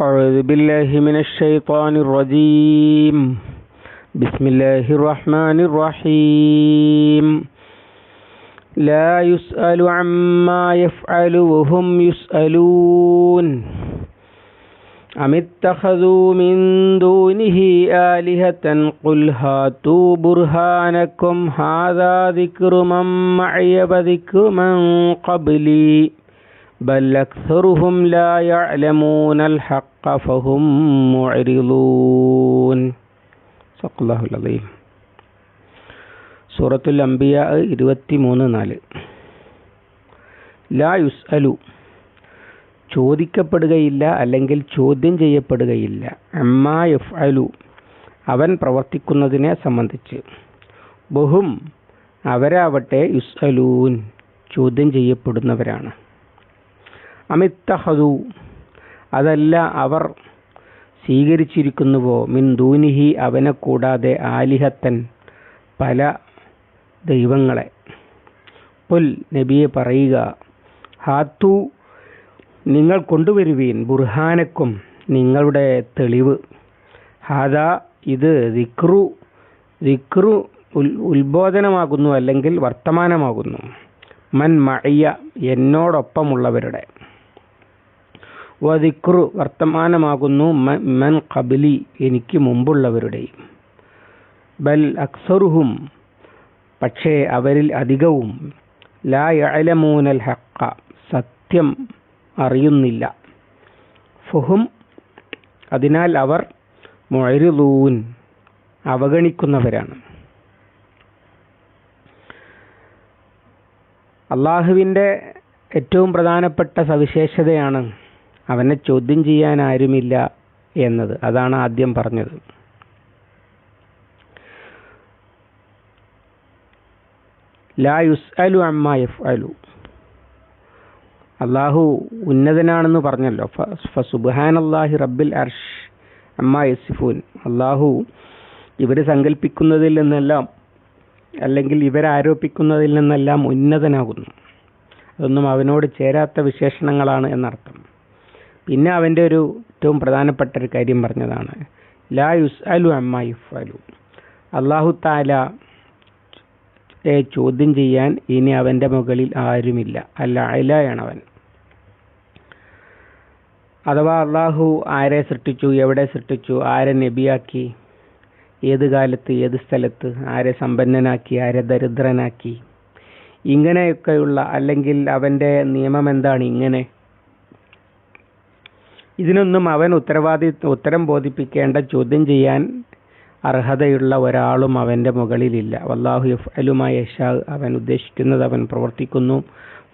أعوذ بالله من الشيطان الرجيم. بسم الله الرحمن الرحيم. لا يسأل عما يفعل وهم يسألون. أم اتخذوا من دونه آلهة؟ قل هاتوا برهانكم. هذا ذكر من معي وذكر من قبلي. بل أكثرهم لا يعلمون الحق فهم معرضون صدق الله العظيم സൂറത്തുൽ അംബിയ ഇരുപത്തി മൂന്ന് നാല് ലാ യുസ്അലു ചോദിക്കപ്പെടുകയില്ല അല്ലെങ്കിൽ ചോദ്യം ചെയ്യപ്പെടുകയില്ല അമ്മാ യഫ് അലു അവൻ പ്രവർത്തിക്കുന്നതിനെ സംബന്ധിച്ച് ബഹും അവരാവട്ടെ യുസ് അലൂൻ ചോദ്യം ചെയ്യപ്പെടുന്നവരാണ് അമിത്തഹദു. അതല്ല അവർ സ്വീകരിച്ചിരിക്കുന്നുവോ? മിൻ ദൂനിഹി അവനെ കൂടാതെ ആലിഹത്തൻ പല ദൈവങ്ങളെ. പുൽ നബിയെ പറയുക ഹാത്തു നിങ്ങൾ കൊണ്ടുവരുവീൻ ബുർഹാനക്കും നിങ്ങളുടെ തെളിവ്. ഹാദാ ഇത് ദിക്റു ദിക്റു ഉൽ ഉത്ബോധനമാകുന്നു അല്ലെങ്കിൽ വർത്തമാനമാകുന്നു. മൻ മഴയ എന്നോടൊപ്പമുള്ളവരുടെ. വദിക്റു വർത്തമാനമാകുന്നു മൻ കബിലി എനിക്ക് മുമ്പുള്ളവരുടെയും. ബൽ അക്സറുഹും പക്ഷേ അവരിൽ അധികവും. ലാ യഅലമൂനൽ ഹക്ക സത്യം അറിയുന്നില്ല. ഫുഹും അതിനാൽ അവർ മൊഴരുതൂൻ അവഗണിക്കുന്നവരാണ്. അള്ളാഹുവിന്റെ ഏറ്റവും പ്രധാനപ്പെട്ട സവിശേഷതയാണ് അവനെ ചോദ്യം ചെയ്യാൻ ആരുമില്ല എന്നത്. അതാണ് ആദ്യം പറഞ്ഞത്. ലാ അലു അമ്മ എഫ് അലു അള്ളാഹു ഉന്നതനാണെന്ന് പറഞ്ഞല്ലോ. സുബാൻ അള്ളാഹി റബ്ബിൽ അർഷ് അമ്മ യസിഫൂൻ. അള്ളാഹു ഇവർ സങ്കല്പിക്കുന്നതിൽ നിന്നെല്ലാം അല്ലെങ്കിൽ ഇവരാരോപിക്കുന്നതിൽ നിന്നെല്ലാം ഉന്നതനാകുന്നു. അതൊന്നും അവനോട് ചേരാത്ത വിശേഷണങ്ങളാണ് എന്നർത്ഥം. പിന്നെ അവന്റെ ഒരു ഏറ്റവും പ്രധാനപ്പെട്ട ഒരു കാര്യം പറഞ്ഞതാണ്. ലാ യുസ് അലു അമ്മ യുഫ് അലു അള്ളാഹു താല ചോദ്യം ചെയ്യാൻ ഇനി അവന്റെ മുകളിൽ ആരുമില്ല. അല്ല അലയാണ് അവൻ. അഥവാ അള്ളാഹു ആരെ സൃഷ്ടിച്ചു എവിടെ സൃഷ്ടിച്ചു ആരെ നബിയാക്കി ഏത് കാലത്ത് ഏത് സ്ഥലത്ത് ആരെ സമ്പന്നനാക്കി ആരെ ദരിദ്രനാക്കി ഇങ്ങനെയൊക്കെയുള്ള അല്ലെങ്കിൽ അവന്റെ നിയമം എന്താണ് ഇങ്ങനെ? ഇതിനൊന്നും അവൻ ഉത്തരവാദി ഉത്തരം ബോധിപ്പിക്കേണ്ട ചോദ്യം ചെയ്യാൻ അർഹതയുള്ള ഒരാളും അവന്റെ മുകളിലില്ല. വല്ലാഹു എഫ് അലുമായ യഷാ അവൻ ഉദ്ദേശിക്കുന്നത് അവൻ പ്രവർത്തിക്കുന്നു.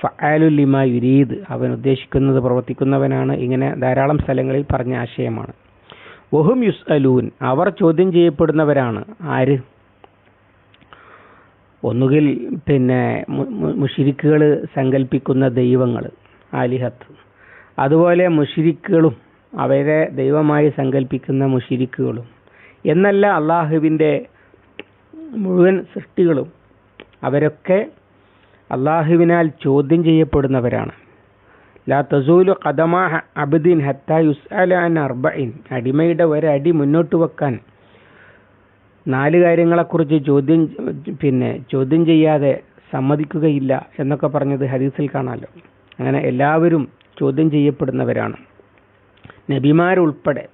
ഫലുലിമാ യുരീദ് അവൻ ഉദ്ദേശിക്കുന്നത് പ്രവർത്തിക്കുന്നവനാണ്. ഇങ്ങനെ ധാരാളം സ്ഥലങ്ങളിൽ പറഞ്ഞ ആശയമാണ്. വഹും യുസ് അലൂൻ അവർ ചോദ്യം ചെയ്യപ്പെടുന്നവരാണ്. ആര്? ഒന്നുകിൽ പിന്നെ മുഷിരിക്കുകൾ സങ്കല്പിക്കുന്ന ദൈവങ്ങൾ ആലിഹത്ത്. അതുപോലെ മുഷിരിക്കുകളും അവരെ ദൈവമായി സങ്കല്പിക്കുന്ന മുഷിരിക്കുകളും. എന്നല്ല അള്ളാഹുവിന്റെ മുഴുവൻ സൃഷ്ടികളും. അവരൊക്കെ അള്ളാഹുവിനാൽ ചോദ്യം ചെയ്യപ്പെടുന്നവരാണ്. ലാ തസൂലു കദമാ അബ്ദിൻ ഹത്ത യുസ്അല അൻ അർബഇൻ. അടിമയുടെ ഒരടി മുന്നോട്ട് വെക്കാൻ നാല് കാര്യങ്ങളെക്കുറിച്ച് ചോദ്യം പിന്നെ ചോദ്യം ചെയ്യാതെ സമ്മതിക്കുകയില്ല എന്നൊക്കെ പറഞ്ഞത് ഹദീസിൽ കാണാമല്ലോ. അങ്ങനെ എല്ലാവരും ചോദ്യം ചെയ്യപ്പെടുന്നവരാണ്. നബിമാരുൾപ്പെടെ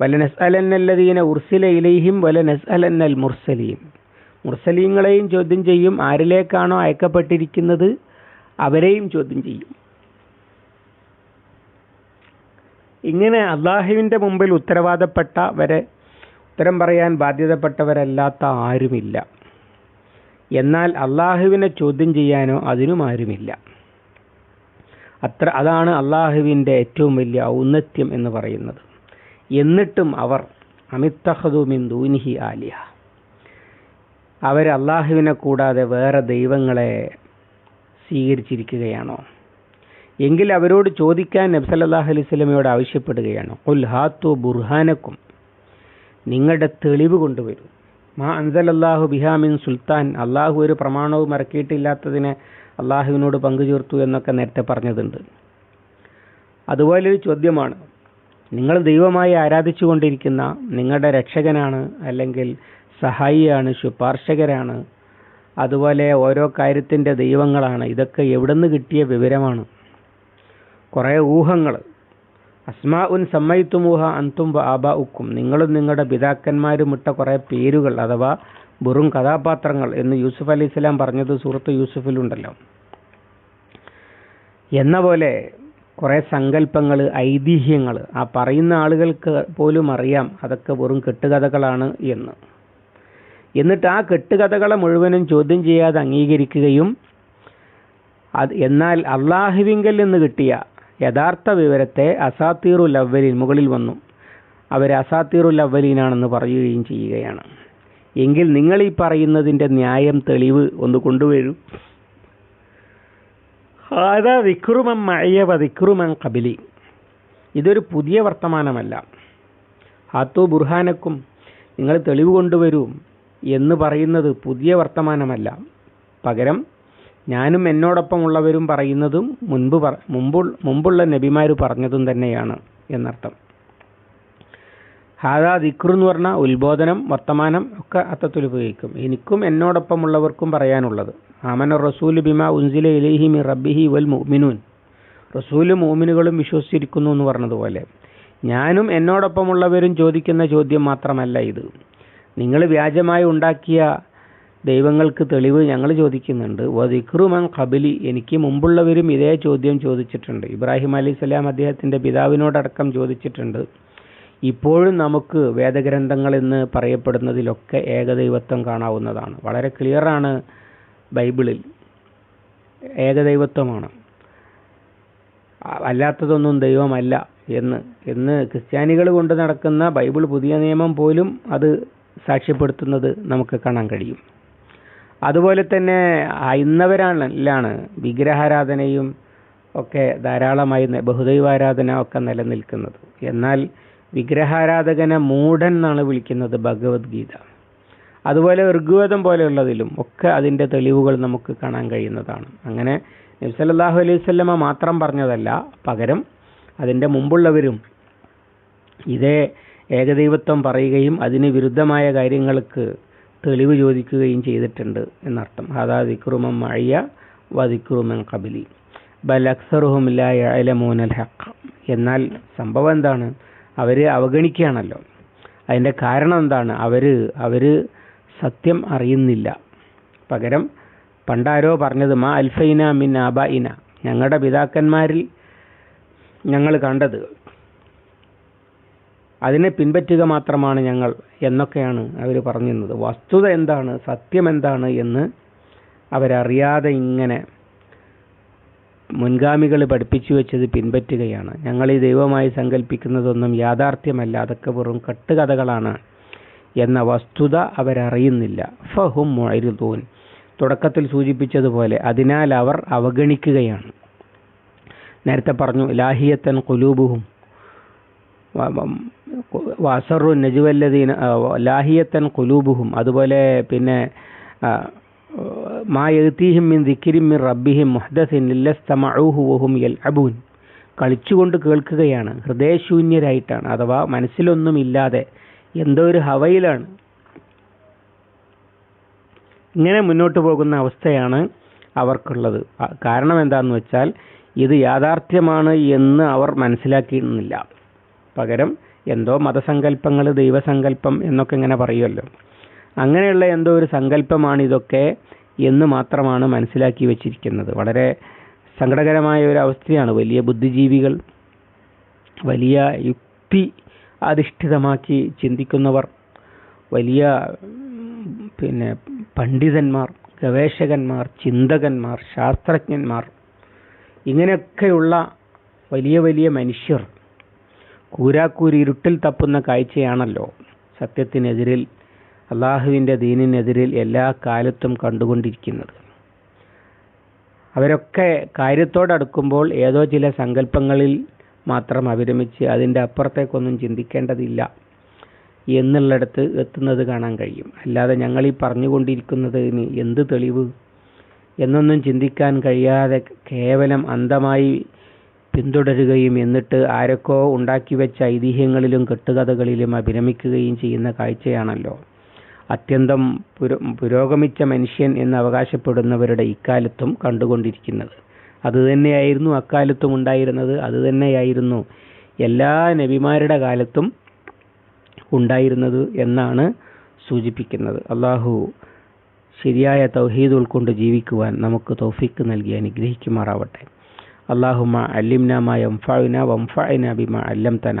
വല നസ്അലന്നല്ലദീന ഉർസില ഇലൈഹിം വല നസ്അലന്നൽ മുർസലീം മുർസലീങ്ങളെയും ചോദ്യം ചെയ്യും ആരിലേക്കാണോ അയക്കപ്പെട്ടിരിക്കുന്നത്? അവരെയും ചോദ്യം ചെയ്യും. ഇങ്ങനെ അള്ളാഹുവിന്റെ മുമ്പിൽ ഉത്തരവാദപ്പെട്ടവരെ ഉത്തരം പറയാൻ ബാധ്യതപ്പെട്ടവരല്ലാത്ത ആരുമില്ല. എന്നാൽ അള്ളാഹുവിനെ ചോദ്യം ചെയ്യാനോ അതിനും ആരുമില്ല. അത്ര അതാണ് അള്ളാഹുവിന്റെ ഏറ്റവും വലിയ ഔന്നത്യം എന്ന് പറയുന്നത്. എന്നിട്ടും അവർ അമിത്തഹദുമിൻ ദൂനിഹി ആലിയ അവർ അള്ളാഹുവിനെ കൂടാതെ വേറെ ദൈവങ്ങളെ സ്വീകരിച്ചിരിക്കുകയാണോ? എങ്കിൽ അവരോട് ചോദിക്കാൻ നബ്സല്ലാഹു അലൈഹി സ്വലമയോട് ആവശ്യപ്പെടുകയാണ്? ഉൽ ഹാത്തു ബുർഹാനക്കും. നിങ്ങളുടെ തെളിവ് കൊണ്ടുവരൂ. മാ അൻസലല്ലാഹു ബിഹാമിൻ സുൽത്താൻ. അള്ളാഹു ഒരു പ്രമാണവും ഇറക്കിയിട്ടില്ലാത്തതിനെ അള്ളാഹുവിനോട് പങ്കുചേർത്തു എന്നൊക്കെ നേരത്തെ പറഞ്ഞതുണ്ട്. അതുപോലൊരു ചോദ്യമാണ്. നിങ്ങൾ ദൈവമായി ആരാധിച്ചു കൊണ്ടിരിക്കുന്ന നിങ്ങളുടെ രക്ഷകനാണ് അല്ലെങ്കിൽ സഹായിയാണ് ശുപാർശകരാണ് അതുപോലെ ഓരോ കാര്യത്തിന്റെ ദൈവങ്ങളാണ് ഇതൊക്കെ എവിടുന്ന് കിട്ടിയ വിവരമാണ്. കുറേ ഊഹങ്ങൾ. അസ്മാ ഉൻ സമ്മയിത്തുമൂഹ അന്തും ബാബ ഉക്കും നിങ്ങളും നിങ്ങളുടെ പിതാക്കന്മാരും ഇട്ട കുറേ പേരുകൾ അഥവാ വെറും കഥാപാത്രങ്ങൾ എന്ന് യൂസുഫ് അലി ഇസ്ലാം പറഞ്ഞത് സൂറത്ത് യൂസുഫിലുണ്ടല്ലോ. എന്ന പോലെ കുറേ സങ്കല്പങ്ങൾ ഐതിഹ്യങ്ങൾ ആ പറയുന്ന ആളുകൾക്ക് പോലും അറിയാം അതൊക്കെ വെറും കെട്ടുകഥകളാണ് എന്ന്. എന്നിട്ട് ആ കെട്ടുകഥകളെ മുഴുവനും ചോദ്യം ചെയ്യാതെ അംഗീകരിക്കുകയും അത് എന്നാൽ അള്ളാഹുവിങ്കൽ നിന്ന് കിട്ടിയ യഥാർത്ഥ വിവരത്തെ അസാത്തീറുൽ അവലീൻ മുകളിൽ വന്നു. അവർ അസാത്തീറുൽ അവലീനാണെന്ന് പറയുകയും ചെയ്യുകയാണ്. എങ്കിൽ നിങ്ങൾ ഈ പറയുന്നതിന്റെ ന്യായം തെളിവ് ഒന്ന് കൊണ്ടുവരൂ. ഹാദാ വിക്രുമം മഴയവ വിക്രുമം കബിലി ഇതൊരു പുതിയ വർത്തമാനമല്ല. ഹാത്തു ബുർഹാനക്കും നിങ്ങൾ തെളിവ് കൊണ്ടുവരൂ എന്ന് പറയുന്നത് പുതിയ വർത്തമാനമല്ല. പകരം ഞാനും എന്നോടൊപ്പമുള്ളവരും പറയുന്നതും മുൻപ് മുമ്പ് മുമ്പുള്ള നബിമാർ പറഞ്ഞതും തന്നെയാണ് എന്നർത്ഥം. ഹാദാ ദിക്ർ എന്ന് പറഞ്ഞാൽ ഉത്ബോധനം വർത്തമാനം ഒക്കെ അർത്ഥത്തിൽ ഉപയോഗിക്കും. എനിക്കും എന്നോടൊപ്പമുള്ളവർക്കും പറയാനുള്ളത് ആമന റസൂൽ ബിമ ഉൻസില ഇലൈഹി മി റബ്ബിഹി വൽ മുഅ്മിനൂൻ. റസൂൽ മൂമിനുകളും വിശ്വസിച്ചിരിക്കുന്നു എന്ന് പറഞ്ഞതുപോലെ ഞാനും എന്നോടൊപ്പമുള്ളവരും ചോദിക്കുന്ന ചോദ്യം മാത്രമല്ല ഇത്. നിങ്ങൾ വ്യാജമായി ഉണ്ടാക്കിയ ദൈവങ്ങൾക്ക് തെളിവ് ഞങ്ങൾ ചോദിക്കുന്നുണ്ട്. വധിക്രുമൻ കബിലി എനിക്ക് മുമ്പുള്ളവരും ഇതേ ചോദ്യം ചോദിച്ചിട്ടുണ്ട്. ഇബ്രാഹിം അലി സ്വലാം അദ്ദേഹത്തിന്റെ പിതാവിനോടടക്കം ചോദിച്ചിട്ടുണ്ട്. ഇപ്പോഴും നമുക്ക് വേദഗ്രന്ഥങ്ങൾ എന്ന് പറയപ്പെടുന്നതിലൊക്കെ ഏകദൈവത്വം കാണാവുന്നതാണ്. വളരെ ക്ലിയറാണ് ബൈബിളിൽ. ഏകദൈവത്വമാണ്. അല്ലാത്തതൊന്നും ദൈവമല്ല എന്ന്. എന്ന് ക്രിസ്ത്യാനികൾ കൊണ്ട് നടക്കുന്ന ബൈബിൾ പുതിയ നിയമം പോലും അത് സാക്ഷ്യപ്പെടുത്തുന്നത് നമുക്ക് കാണാൻ കഴിയും. അതുപോലെ തന്നെ ഹൈന്ദവരാണ് വിഗ്രഹാരാധനയും ഒക്കെ ധാരാളമായി ബഹുദൈവാരാധന ഒക്കെ നിലനിൽക്കുന്നത്. എന്നാൽ വിഗ്രഹാരാധകനെ മൂഢൻ എന്നാണ് വിളിക്കുന്നത് ഭഗവത്ഗീത. അതുപോലെ ഋഗ്വേദം പോലെയുള്ളതിലും ഒക്കെ അതിന്റെ തെളിവുകൾ നമുക്ക് കാണാൻ കഴിയുന്നതാണ്. അങ്ങനെ നബ്സല്ലാഹു അലൈഹി സ്വല്ലമ മാത്രം പറഞ്ഞതല്ല പകരം അതിന്റെ മുമ്പുള്ളവരും ഇതേ ഏകദൈവത്വം പറയുകയും അതിന് വിരുദ്ധമായ കാര്യങ്ങൾക്ക് തെളിവ് ചോദിക്കുകയും ചെയ്തിട്ടുണ്ട് എന്നർത്ഥം. അതാ വിക്രുമം മഴയ വ ദിക്റുമൻ കബിലി ബൽ അക്സറുഹും അലമോനൽ ഹക്ക് എന്നാൽ സംഭവം എന്താണ്? അവർ അവഗണിക്കുകയാണല്ലോ. അതിന്റെ കാരണം എന്താണ്? അവർ അവർ സത്യം അറിയുന്നില്ല. പകരം പണ്ടാരോ പറഞ്ഞത് മാ അൽഫൈന മിൻ ആബായിന ഞങ്ങളുടെ പിതാക്കന്മാരിൽ ഞങ്ങൾ കണ്ടത്. അതിനെ പിൻപറ്റുക മാത്രമാണ് ഞങ്ങൾ എന്നൊക്കെയാണ് അവർ പറഞ്ഞിരുന്നത്. വസ്തുത എന്താണ്? സത്യം എന്താണ്? എന്ന് അവരറിയാതെ ഇങ്ങനെ മുൻഗാമികൾ പഠിപ്പിച്ചു വെച്ചത് പിൻപറ്റുകയാണ്. ഞങ്ങൾ ഈ ദൈവമായി സങ്കല്പിക്കുന്നതൊന്നും യാഥാർത്ഥ്യമല്ല. അതൊക്കെ വെറും കെട്ടുകഥകളാണ് എന്ന വസ്തുത അവരറിയുന്നില്ല. ഫഹും മൊഴിതൂൻ തുടക്കത്തിൽ സൂചിപ്പിച്ചതുപോലെ അതിനാൽ അവർ അവഗണിക്കുകയാണ്. നേരത്തെ പറഞ്ഞു ലാഹിയത്തൻ കുലൂബുഹും വാസറു നജുവല്ലദീന ലാഹിയത്തൻ കുലൂബുഹും അതുപോലെ പിന്നെ മാ എഴുത്തീഹിം മിൻ ദിക്കിരിം മിൻ റബ്ബിഹിം മുഹദസിൻ ഇല്ലസ്തമഊഹു വഹും യൽഅബൂൻ. കളിച്ചുകൊണ്ട് കേൾക്കുകയാണ്. ഹൃദയശൂന്യരായിട്ടാണ്. അഥവാ മനസ്സിലൊന്നുമില്ലാതെ എന്തോ ഒരു ഹവയിലാണ്. ഇങ്ങനെ മുന്നോട്ട് പോകുന്ന അവസ്ഥയാണ് അവർക്കുള്ളത്. കാരണം എന്താണെന്ന് വെച്ചാൽ ഇത് യാഥാർത്ഥ്യമാണ് എന്ന് അവർ മനസ്സിലാക്കിയിരുന്നില്ല. പകരം എന്തോ മതസങ്കല്പങ്ങൾ ദൈവസങ്കല്പം എന്നൊക്കെ ഇങ്ങനെ പറയുമല്ലോ. അങ്ങനെയുള്ള എന്തോ ഒരു സങ്കല്പമാണ് ഇതൊക്കെ എന്ന് മാത്രമാണ് മനസ്സിലാക്കി വച്ചിരിക്കുന്നത്. വളരെ സങ്കടകരമായ ഒരു അവസ്ഥയാണ്. വലിയ ബുദ്ധിജീവികൾ വലിയ യുക്തി അധിഷ്ഠിതമാക്കി ചിന്തിക്കുന്നവർ വലിയ പിന്നെ പണ്ഡിതന്മാർ ഗവേഷകന്മാർ ചിന്തകന്മാർ ശാസ്ത്രജ്ഞന്മാർ ഇങ്ങനെയൊക്കെയുള്ള വലിയ വലിയ മനുഷ്യർ കൂരാക്കൂരി ഇരുട്ടിൽ തപ്പുന്ന കാഴ്ചയാണല്ലോ സത്യത്തിനെതിരിൽ അള്ളാഹുവിന്റെ ദീനിനെതിരിൽ എല്ലാ കാലത്തും കണ്ടുകൊണ്ടിരിക്കുന്നത്. അവരൊക്കെ കാര്യത്തോടടുക്കുമ്പോൾ ഏതോ ചില സങ്കല്പങ്ങളിൽ മാത്രം അവിരമിച്ച് അതിന്റെ അപ്പുറത്തേക്കൊന്നും ചിന്തിക്കേണ്ടതില്ല എന്നുള്ളിടത്ത് എത്തുന്നത് കാണാൻ കഴിയും. അല്ലാതെ ഞങ്ങൾ ഈ പറഞ്ഞുകൊണ്ടിരിക്കുന്നതിന് എന്ത് തെളിവ്? എന്നൊന്നും ചിന്തിക്കാൻ കഴിയാതെ കേവലം അന്ധമായി പിന്തുടരുകയും എന്നിട്ട് ആരൊക്കെ ഉണ്ടാക്കി വെച്ച ഐതിഹ്യങ്ങളിലും കെട്ടുകഥകളിലും അഭിരമിക്കുകയും ചെയ്യുന്ന കാഴ്ചയാണല്ലോ. അത്യന്തം പുരോഗമിച്ച മനുഷ്യൻ എന്ന് അവകാശപ്പെടുന്നവരുടെ ഇക്കാലത്തും കണ്ടുകൊണ്ടിരിക്കുന്നത്. അതുതന്നെയായിരുന്നു അക്കാലത്തും ഉണ്ടായിരുന്നത്. അതുതന്നെയായിരുന്നു എല്ലാ നബിമാരുടെ കാലത്തും ഉണ്ടായിരുന്നത് എന്നാണ് സൂചിപ്പിക്കുന്നത്. അള്ളാഹു ശരിയായ തൗഹീദ് ഉൾക്കൊണ്ട് ജീവിക്കുവാൻ നമുക്ക് തൗഫീക്ക് നൽകി അനുഗ്രഹിക്കുമാറാവട്ടെ. അള്ളാഹുമ അല്ലിംന മാ യംഫഅന വംഫഅന ബിമ അല്ലംതന.